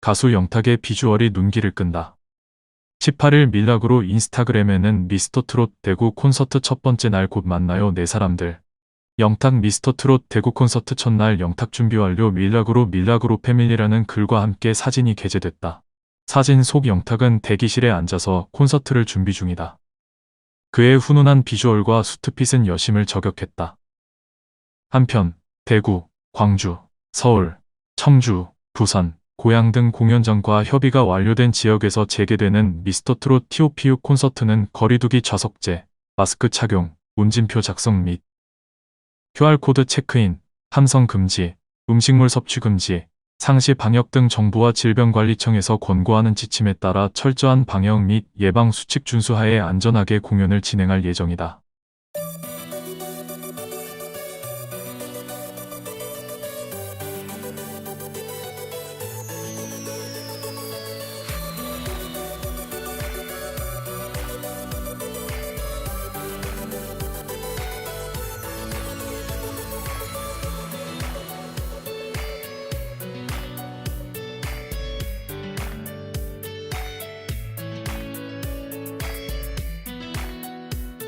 가수 영탁의 비주얼이 눈길을 끈다. 18일 밀락으로 인스타그램에는 미스터 트롯 대구 콘서트 첫 번째 날 곧 만나요 네 사람들. 영탁 미스터 트롯 대구 콘서트 첫날 영탁 준비 완료 밀락으로 밀락으로 패밀리라는 글과 함께 사진이 게재됐다. 사진 속 영탁은 대기실에 앉아서 콘서트를 준비 중이다. 그의 훈훈한 비주얼과 수트핏은 여심을 저격했다. 한편 대구, 광주, 서울, 청주, 부산, 고양 등 공연장과 협의가 완료된 지역에서 재개되는 미스터 트롯 TOPU 콘서트는 거리두기 좌석제, 마스크 착용, 운진표 작성 및 QR코드 체크인, 함성 금지, 음식물 섭취 금지, 상시 방역 등 정부와 질병관리청에서 권고하는 지침에 따라 철저한 방역 및 예방 수칙 준수하에 안전하게 공연을 진행할 예정이다.